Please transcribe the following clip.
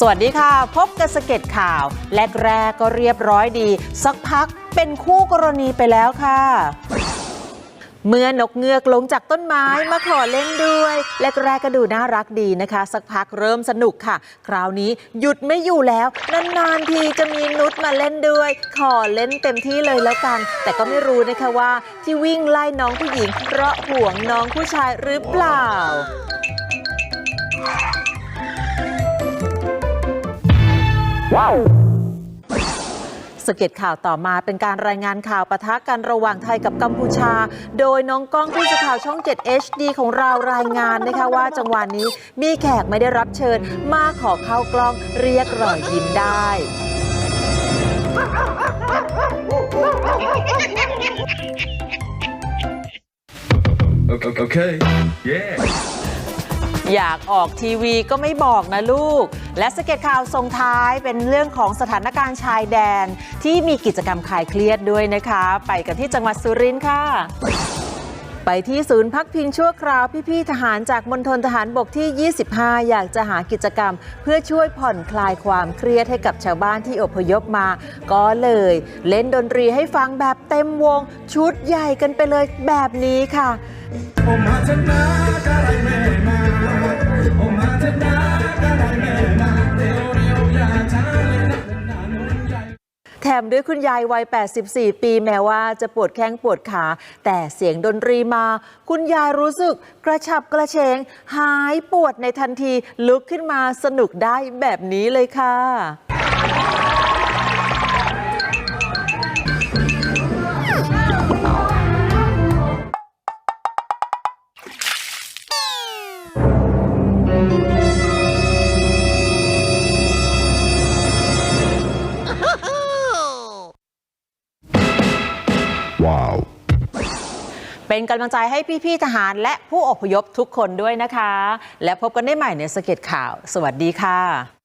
สวัสดีค่ะ พบกับสเก็ตข่าวแรกๆก็เรียบร้อยดี สักพักเป็นคู่กรณีไปแล้วค่ะ เมื่อนกเงือกลงจากต้นไม้มาขอเล่นด้วยแรกๆก็ดูน่ารักดีนะคะ สักพักเริ่มสนุกค่ะ คราวนี้หยุดไม่อยู่แล้ว นานๆทีจะมีนุชมาเล่นด้วย ขอเล่นเต็มที่เลยแล้วกัน แต่ก็ไม่รู้นะคะว่า ที่วิ่งไล่น้องผู้หญิง เพราะห่วงน้องผู้ชายหรือเปล่า สเก็ตข่าวต่อมาเป็นการรายงานข่าวปะทะกันระหว่างไทยกับกัมพูชา โดยน้องก้องผู้สื่อข่าวช่อง 7 HD ของเรารายงานนะคะว่าจังหวะนี้มีแขกไม่ได้รับเชิญ มาขอเข้ากล้องเรียกรอยยิ้มได้ Okay. okay. Yeah. อยากออกทีวีก็ไม่บอกนะลูก และสเก็ตข่าวส่งท้ายเป็นเรื่องของสถานการณ์ชายแดน ที่มีกิจกรรมคลายเครียดด้วยนะคะ ไปกันที่จังหวัดสุรินทร์ค่ะ ไปที่ศูนย์พักพิงชั่วคราวพี่ๆทหารจากมณฑลทหารบกที่ 25 อยากจะหากิจกรรม เพื่อช่วยผ่อนคลายความเครียดให้กับชาวบ้านที่อพยพมา ก็เลย เล่นดนตรีให้ฟังแบบเต็มวง ชุดใหญ่กันไปเลยแบบนี้ค่ะ ถมด้วยคุณยายวัย 84 ปีแม้ว่าจะปวดแข้งปวดขา แต่เสียงดนตรีมา คุณยายรู้สึกกระฉับกระเฉง หายปวดในทันทีลุกขึ้นมาสนุกได้แบบนี้เลยค่ะ ว้าว เป็นกำลังใจให้พี่ๆทหารและผู้อพยพทุกคนด้วยนะคะ และพบกันได้ใหม่ในสเก็ตข่าว สวัสดีค่ะ